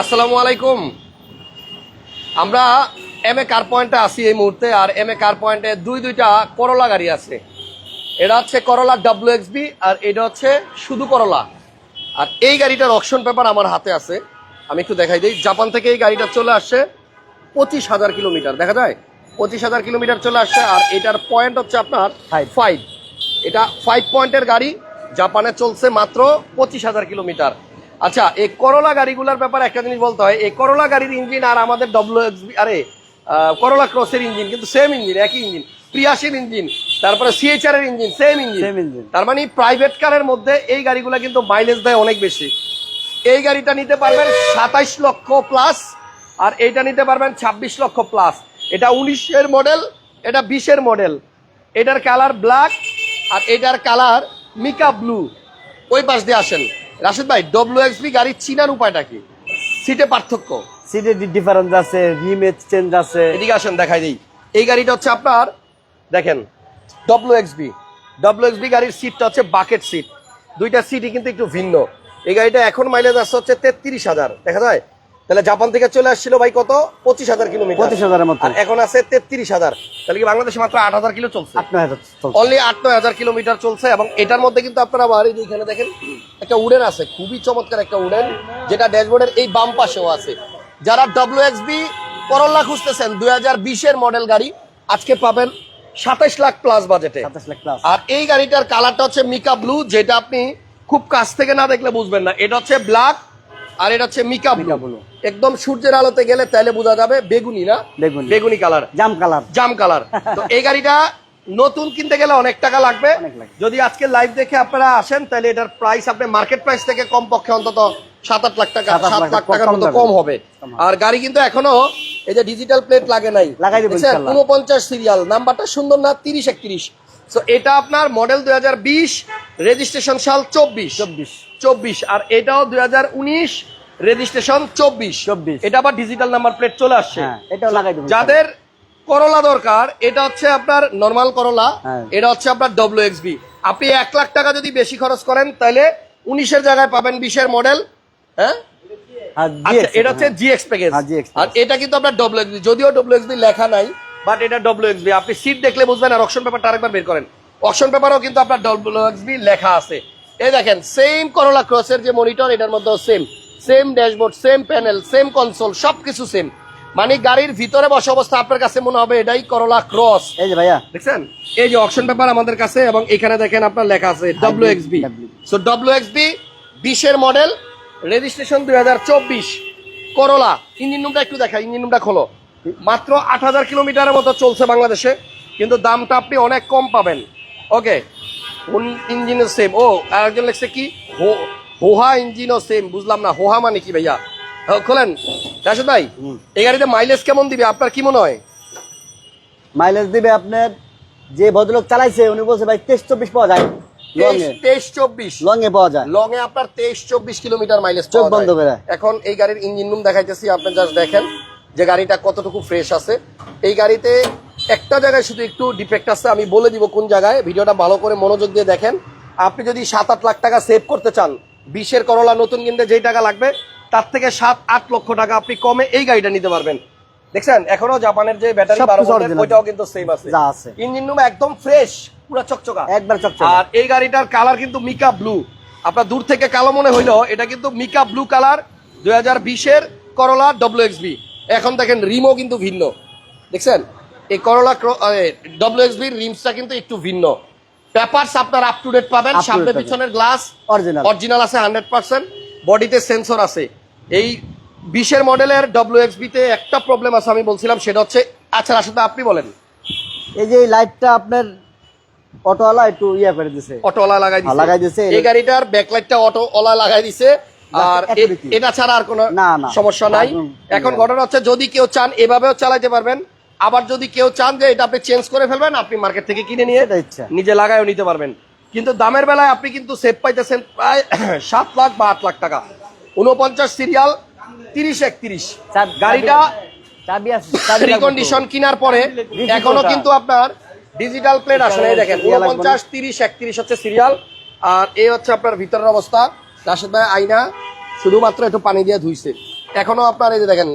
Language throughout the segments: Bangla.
আসসালামু আলাইকুম। আমরা এম এ কার পয়েন্টে আছি এই মুহূর্তে আর এম এ কার পয়েন্টে দুই দুইটা করলা গাড়ি আছে। এটা হচ্ছে করলা ডাব্লিউ এক্সবি আর এটা হচ্ছে শুধু করলা আর এই গাড়িটার অকশন পেপার আমার হাতে আছে। আমি একটু দেখাই দিই। জাপান থেকে এই গাড়িটা চলে আসছে পঁচিশ হাজার কিলোমিটার। দেখা যায়? পঁচিশ হাজার কিলোমিটার চলে আসছে আর এটার পয়েন্ট হচ্ছে আপনার. ফাইভ এটা ফাইভ পয়েন্টের গাড়ি। জাপানে চলছে মাত্র পঁচিশ হাজার কিলোমিটার। আচ্ছা এই করলা গাড়িগুলোর ব্যাপারে একটা জিনিস বলতে হয়। এই করলা গাড়ির ইঞ্জিন আর আমাদের ডব্লিউ আরে আহ, করলা ক্রসের ইঞ্জিন কিন্তু সেম ইঞ্জিন একই ইঞ্জিন। প্রিয়াসির ইঞ্জিন তারপরে সিএইচআর এর ইঞ্জিন সেম ইঞ্জিন। তার মানে প্রাইভেট কারের মধ্যে এই গাড়িগুলো কিন্তু মাইলেজ দেয় অনেক বেশি। এই গাড়িটা নিতে পারবেন সাতাইশ লক্ষ প্লাস আর এইটা নিতে পারবেন ছাব্বিশ লক্ষ প্লাস এটা উনিশের মডেল এটা বিশের মডেল এটার কালার ব্ল্যাক আর এটার কালার মিকা ব্লু ওই পাশ দিয়ে আসেন। রাশেদ ভাই ডব্লিউ এক্সপি গাড়ি চিনার উপায়টা কি? সিটে পার্থক্য? সিটে ডিফারেন্স আছে রিমেজ চেঞ্জ আছে। এদিকে আসেন দেখাই দিই। এই গাড়িটা হচ্ছে আপনার দেখেন ডব্লিউ এক্সবি ডব্লিউ এক্সবি গাড়ির সিটটা হচ্ছে বাকেট সিট দুইটা সিটই কিন্তু একটু ভিন্ন। এই গাড়িটা এখন মাইলেজ আসছে হচ্ছে তেত্রিশ হাজার। দেখা যায়? তাহলে জাপান থেকে চলে আসছিল ভাই কত? পঁচিশ হাজার কিলোমিটার। পঁচিশ হাজারের মতো। এখন আছে তেত্রিশ হাজার। তাহলে কি বাংলাদেশে মাত্র আট হাজার কিলো চলছে? আপনার হাজার অনলি আট নয় হাজার কিলোমিটার চলছে এবং এটার মধ্যে কিন্তু আপনারা বাড়ি এখানে দেখেন একটা উডেন আছে খুবই চমৎকার একটা উডেন যেটা ড্যাশবোর্ডের এই বাম পাশেও আছে। যারা ডব্লিউ এক্স বি করল্লা খুঁজতেছেন দুই হাজার বিশের মডেল গাড়ি আজকে পাবেন সাতাইশ লাখ প্লাস বাজেটে সাতাশ লাখ প্লাস আর এই গাড়িটার কালারটা হচ্ছে মিকা ব্লু যেটা আপনি খুব কাছ থেকে না দেখলে বুঝবেন না। এটা হচ্ছে ব্ল্যাক আর এটা হচ্ছে মিকা ব্লু একদম সূর্যের আলোতে গেলে তাইলে বোঝা যাবে বেগুনি না? বেগুনি। বেগুনি কালার জাম কালার জাম কালার তো এই গাড়িটা নতুন কিনতে গেলে অনেক টাকা লাগবে। যদি আজকে লাইভ দেখে আপনারা আসেন তাহলে এটার প্রাইস আপনি মার্কেট প্রাইস থেকে কম পক্ষে অন্তত সাত আট লাখ টাকা সাত লাখ টাকার মতো কম হবে। আর গাড়ি কিন্তু এখনও এই যে ডিজিটাল প্লেট লাগে নাই। উনপঞ্চাশ সিরিয়াল নাম্বারটা সুন্দর না? তিরিশ একত্রিশ। তো এটা আপনার মডেল দুই হাজার বিশ রেজিস্ট্রেশন সাল চব্বিশ। চব্বিশ। চব্বিশ। আর এটাও দুই হাজার উনিশ রেজিস্ট্রেশন চব্বিশ। 24 এটা আবার ডিজিটাল নাম্বার প্লেট চলে আসছে। হ্যাঁ এটাও লাগাই দেবো যাদের করলা দরকার এটা হচ্ছে আপনার নর্মাল করলা হ্যাঁ। এটা হচ্ছে আপনার ডব্লিউ এক্স বি আপনি এক লাখ টাকা যদি বেশি খরচ করেন তাহলে উনিশের জায়গায় পাবেন বিশের মডেল হ্যাঁ? আর আচ্ছা এটা হচ্ছে জিএক্স প্যাকেজ হ্যাঁ, আর এটা কিন্তু আপনার ডব্লিউ এক্সবি যদিও ডব্লিউ এক্সবি লেখা নাই বাট এটা ডব্লিউ এক্সবি আপনি সিট দেখলে বুঝবেন আর অপশন পেপারটা আরেকবার বের করেন। অপশন পেপারও কিন্তু আপনার ডব্লিউ এক্সবি লেখা আছে। এই দেখেন সেম করলা ক্রসের যে মনিটর এটার মধ্যেও same same dashboard same panel same console সবকিছু সেম মানে গাড়ির ভিতরে বসে অবস্থা আপনার কাছে মনে হবে এটাই করলা ক্রস এই যে ভাইয়া। দেখছেন? এই যে অপশন পেপার আমাদের কাছে এবং এখানে দেখেন আপনার লেখা আছে W X B W। So W X B বিশের মডেল রেজিস্ট্রেশন দুই হাজার চব্বিশ করলা ইঞ্জিন রুমটা একটু দেখা ইঞ্জিন রুমটা খোলো। মাত্র আট হাজার কিলোমিটারের মতো চলছে বাংলাদেশে কিন্তু দামটা আপনি অনেক কম পাবেন। ওকে কোন ইঞ্জিনও সেম ও আর একজন লিখছে কি? হোহা ইঞ্জিনও সেম বুঝলাম না হোহা মানে কি ভাইয়া? খোলেন। রাশেদ ভাই। এই গাড়িতে মাইলেজ কেমন দিবে? আপনার কি মনে হয়? মাইলেজ দিবে আপনার যে ভদ্রলোক চালাইছে উনি বলছে ভাই তেইশ চব্বিশ পাওয়া যায়। এখন এই গাড়ির ইঞ্জিন রুম দেখাইতেছি আপনি জাস্ট দেখেন যে গাড়িটা কতটুকু ফ্রেশ আছে। এই গাড়িতে একটা জায়গায় শুধু একটু ডিফেক্ট আছে আমি বলে দিব কোন জায়গায়। ভিডিওটা ভালো করে মনোযোগ দিয়ে দেখেন। আপনি যদি সাত আট লাখ টাকা সেভ করতে চান বিশের করলা নতুন কিনতে যেই টাকা লাগবে তার থেকে সাত আট লক্ষ টাকা আপনি কমে এই গাড়িটা নিতে পারবেন। দেখছেন? এখনও জাপানের যে ব্যাটারি বারো ওইটাও কিন্তু সেম আছে। ইঞ্জিন রুম একদম ফ্রেশ পুরো চকচকা। একবার চকচক। আর এই গাড়িটার কালার কিন্তু মিকা ব্লু আপনার দূর থেকে কালো মনে হইলেও এটা কিন্তু মিকা ব্লু কালার দুই হাজার বিশের করলা ডব্লিউ এক্সবি এখন দেখেন রিমও কিন্তু ভিন্ন। দেখছেন? এই করলা ডব্লিউ এক্সবির রিমসটা কিন্তু একটু ভিন্ন। পেপারস আপনার আপ টু ডেট পাবেন সামনে পিছনের গ্লাস Original। অরিজিনাল আছে হান্ড্রেড পার্সেন্ট বডিতে সেন্সর আছে এই বিশের মডেলের ডব্লিউ এক্সবিতে একটা প্রবলেম আছে আমি বলছিলাম সেটা হচ্ছে আচ্ছা আসলে আপনি বলেন এই যে লাইটটা আপনার অটোওয়ালা একটু ইয়া করে দিছে অটোওয়ালা লাগাই হ্যাঁ, দিছে লাগাই দিছে। এই গাড়িটার ব্যাকলাইটটা অটোওয়ালা লাগাই দিছে আর। এটা ছাড়া আর কোনো। সমস্যা নাই এখন ঘটনা হচ্ছে যদি কেউ চান এভাবেও চালাতে পারবেন আবার যদি কেউ চান যে এটা আপনি চেঞ্জ করে ফেলবেন আপনি মার্কেট থেকে কিনে নিয়ে নিজে লাগায়ও নিতে পারবেন। কিন্তু দামের বেলায় আপনি কিন্তু সেভ পাইতেছেন প্রায় সাত লাখ বা আট লাখ টাকা। উনপঞ্চাশ সিরিয়াল তিরিশ একত্রিশ। গাড়িটা। রিকন্ডিশন কেনার পরে এখনও কিন্তু আপনার ডিজিটাল প্লেট আসে না। এই দেখেন উনপঞ্চাশ তিরিশ একত্রিশ হচ্ছে সিরিয়াল আর এই হচ্ছে আপনার ভিতরের অবস্থা। রাশেদ ভাই আইনা শুধুমাত্র একটু পানি দিয়ে ধুইছে। এখনও আপনার এই যে দেখেন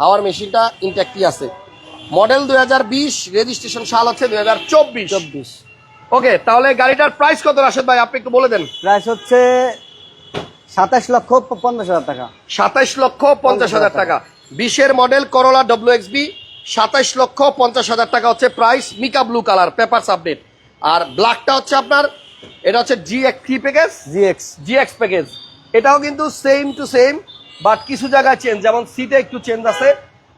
হাওয়ার মেশিনটা ইনট্যাক্টই আছে। মডেল দুই হাজার বিশ রেজিস্ট্রেশন সাল হচ্ছে দুই হাজার চব্বিশ। চব্বিশ। ওকে তাহলে গাড়িটার প্রাইস কত রাশেদ ভাই? আপনি একটু বলে দেন। প্রাইস হচ্ছে সাতাশ লক্ষ পঞ্চাশ হাজার টাকা। সাতাইশ লক্ষ পঞ্চাশ হাজার টাকা। বিশের মডেল করোলা ডব্লিউ এক্সবি সাতাইশ লক্ষ পঞ্চাশ হাজার টাকা হচ্ছে price mica blue colour paper update. আর ব্ল্যাকটা হচ্ছে আপনার এটা হচ্ছে G X three package G X G X package এটাও কিন্তু সেম টু সেম বাট কিছু জায়গায় চেঞ্জ যেমন সিটে একটু চেঞ্জ আছে।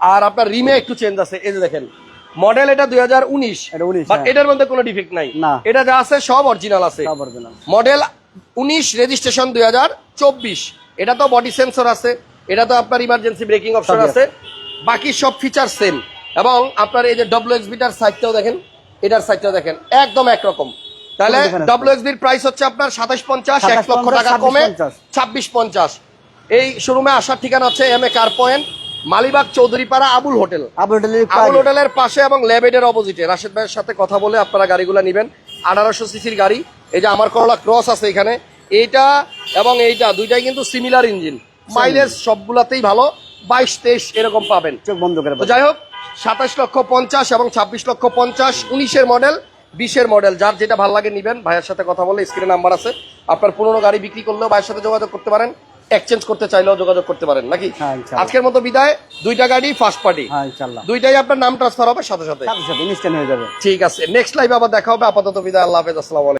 আর আপনার রিমে একটু চেঞ্জ আছে এই যে দেখেন। মডেল এটা দুই হাজার উনিশ বাট হ্যাঁ। এটার মধ্যে কোনো ডিফেক্ট নাই। না। এটা যা আছে সব অরিজিনাল আছে। মডেল উনিশ রেজিস্ট্রেশন দুই হাজার চব্বিশ। এটা তো বডি সেন্সর আছে এটা তো আপনার ইমার্জেন্সি ব্রেকিং অপশন আছে। বাকি সব ফিচার সেম এবং আপনার এই যে ডব্লিউ এক্সবিটার সাইডটাও দেখেন এটার সাইডটাও দেখেন একদম একরকম। তাহলে ডব্লিউ এক্সবির প্রাইস হচ্ছে আপনার সাতাশ পঞ্চাশ এক লক্ষ টাকা কমে 26 ছাব্বিশ পঞ্চাশ। এই শোরুমে আসার ঠিকানা হচ্ছে M A car point Malibagh Chowdhurypara Abul hotel. হোটেলের আবুল হোটেলের পাশে এবং ল্যাবেডের অপোজিটে। রাশেদ ভাইয়ের সাথে কথা বলে আপনারা গাড়িগুলো নেবেন। আঠারোশো সিসির গাড়ি। এই যে আমার করলা ক্রস আছে এখানে। এইটা এবং এইটা দুইটাই কিন্তু সিমিলার ইঞ্জিন মাইলেজ সবগুলাতেই ভালো। বাইশ তেইশ এরকম পাবেন। চোখ বন্ধ করে যাই হোক সাতাশ লক্ষ পঞ্চাশ এবং ছাব্বিশ লক্ষ পঞ্চাশ উনিশের মডেল বিশের মডেল যার যেটা ভালো লাগে নিবেন ভাইয়ের সাথে কথা বলে স্ক্রিনে নাম্বার আছে। আপনার পুরোনো গাড়ি বিক্রি করলেও ভাইয়ের সাথে যোগাযোগ করতে পারেন। এক্সচেঞ্জ করতে চাইলেও যোগাযোগ করতে পারেন নাকি? হ্যাঁ, আজকের মতো বিদায়। দুইটা গাড়ি ফার্স্ট পার্টি হ্যাঁ দুইটাই আপনার নাম ট্রান্সফার হবে সাথে সাথে। সাথে সাথে ইনস্ট্যান্ট হয়ে যাবে। ঠিক আছে নেক্সট লাইভ আবার দেখা হবে। আপাতত বিদায় আল্লাহ হাফেজ আসসালামু